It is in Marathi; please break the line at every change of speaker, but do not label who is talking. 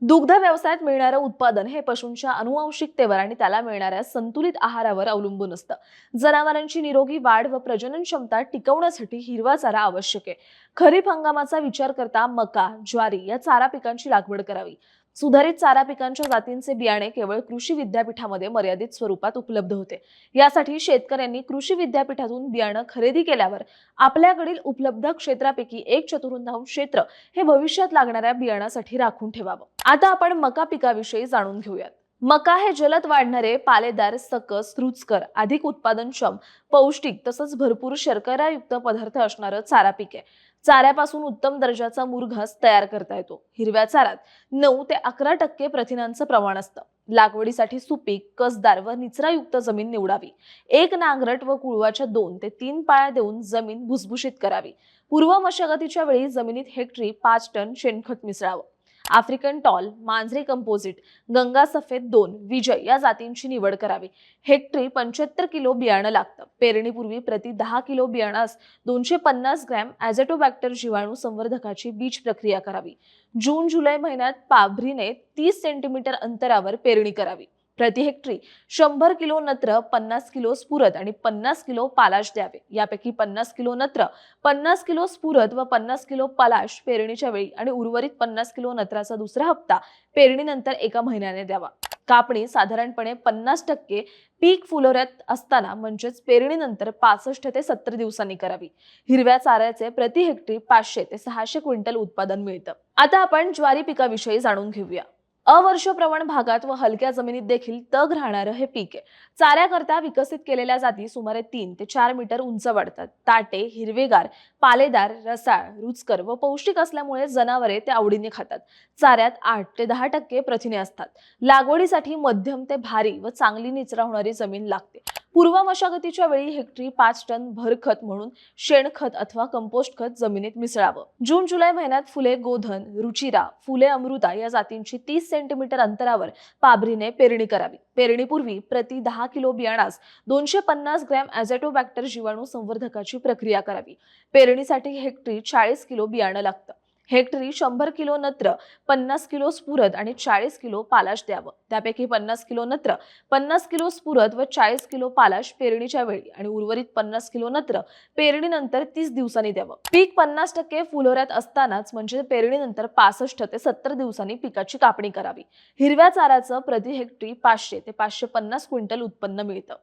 दुग्ध व्यवसायात मिळणारं उत्पादन हे पशूंच्या अनुवांशिकतेवर आणि त्याला मिळणाऱ्या संतुलित आहारावर अवलंबून असतं. जनावरांची निरोगी वाढ व प्रजनन क्षमता टिकवण्यासाठी हिरवा चारा आवश्यक आहे. खरीप हंगामाचा विचार करता मका ज्वारी या चारा पिकांची लागवड करावी. सुधारित चारा पिकांच्या जातींचे बियाणे केवळ कृषी विद्यापीठामध्ये मर्यादित स्वरूपात उपलब्ध होते. यासाठी शेतकऱ्यांनी कृषी विद्यापीठातून बियाणं खरेदी केल्यावर आपल्याकडील उपलब्ध क्षेत्रापैकी एक चतुर्थांश क्षेत्र हे भविष्यात लागणाऱ्या बियाणासाठी राखून ठेवावं. आता आपण मका पिकाविषयी जाणून घेऊयात. मका हे जलद वाढणारे पालेदार सकस रुचकर अधिक उत्पादनक्षम पौष्टिक तसंच भरपूर शर्करायुक्त पदार्थ असणारं चारा पीक आहे. चाऱ्यापासून उत्तम दर्जाचा मुरघास तयार करता येतो. हिरव्या चाऱ्यात नऊ ते अकरा टक्के प्रथिनांचं प्रमाण असतं. लागवडीसाठी सुपीक कसदार व निचरायुक्त जमीन निवडावी. एक नांगरट व कुळवाच्या दोन ते तीन पाळ्या देऊन जमीन भुसभुशीत करावी. पूर्व मशागतीच्या वेळी जमिनीत हेक्टरी पाच टन शेणखत मिसळावं. African tall Manjari composite Ganga सफेद दोन विजय या जातींची निवड करावी. हेक्टरी पंच्याहत्तर किलो बियाणं लागतं. पेरणीपूर्वी प्रति दहा किलो बियाणास दोनशे पन्नास ग्रॅम ॲझेटोबॅक्टर जीवाणू संवर्धकाची बीज प्रक्रिया करावी. जून जुलै महिन्यात पाभरीने तीस सेंटीमीटर अंतरावर पेरणी करावी. प्रति हेक्टरी शंभर किलो नत्र पन्नास किलो स्फुरद आणि पन्नास किलो पालाश द्यावे. यापैकी पन्नास किलो नत्र पन्नास किलो स्फुरद व पन्नास किलो पलाश पेरणीच्या वेळी आणि उर्वरित पन्नास किलो नत्राचा दुसरा हप्ता पेरणीनंतर एका महिन्याने द्यावा. कापणी साधारणपणे पन्नास टक्के पीक फुलोऱ्यात असताना म्हणजेच पेरणीनंतर पासष्ट ते सत्तर दिवसांनी करावी. हिरव्या चाऱ्याचे प्रति हेक्टरी पाचशे ते सहाशे क्विंटल उत्पादन मिळतं. आता आपण ज्वारी पिकाविषयी जाणून घेऊया. अवर्षप्रवण भागात व हलक्या जमिनीत देखील तग राहणारं हे पीक आहे. चाऱ्याकरता विकसित केलेल्या जाती सुमारे तीन ते चार मीटर उंच वाढतात. ताटे हिरवेगार पालेदार रसाळ रुचकर व पौष्टिक असल्यामुळे जनावरे ते आवडीने खातात. चाऱ्यात आठ ते दहा टक्के प्रथिने असतात. लागवडीसाठी मध्यम ते भारी व चांगली निचरा होणारी जमीन लागते. पूर्व मशागतीच्या वेळी हेक्टरी पाच टन भरखत म्हणून शेणखत अथवा कंपोस्ट खत जमिनीत मिसळावं. जून जुलै महिन्यात फुले गोधन रुचिरा फुले अमृता या जातींची तीस सेंटीमीटर अंतरावर पाबरीने पेरणी करावी. पेरणीपूर्वी प्रति दहा किलो बियाणास दोनशे पन्नास ग्रॅम ॲझॅटोबॅक्टर जीवाणू संवर्धकाची प्रक्रिया करावी. पेरणीसाठी हेक्टरी चाळीस किलो बियाणं लागतं. हेक्टरी शंभर किलो नत्र पन्नास किलो स्फुरद आणि चाळीस किलो पालाश द्यावं. त्यापैकी पन्नास किलो नत्र पन्नास किलो स्फुरद व चाळीस किलो पालाश पेरणीच्या वेळी आणि उर्वरित पन्नास किलो नत्र पेरणीनंतर तीस दिवसांनी द्यावं. पीक पन्नास टक्के फुलोऱ्यात असतानाच म्हणजे पेरणीनंतर पासष्ट ते सत्तर दिवसांनी पिकाची कापणी करावी. हिरव्या चाराचं प्रति हेक्टरी पाचशे ते पाचशे पन्नास क्विंटल उत्पन्न मिळतं.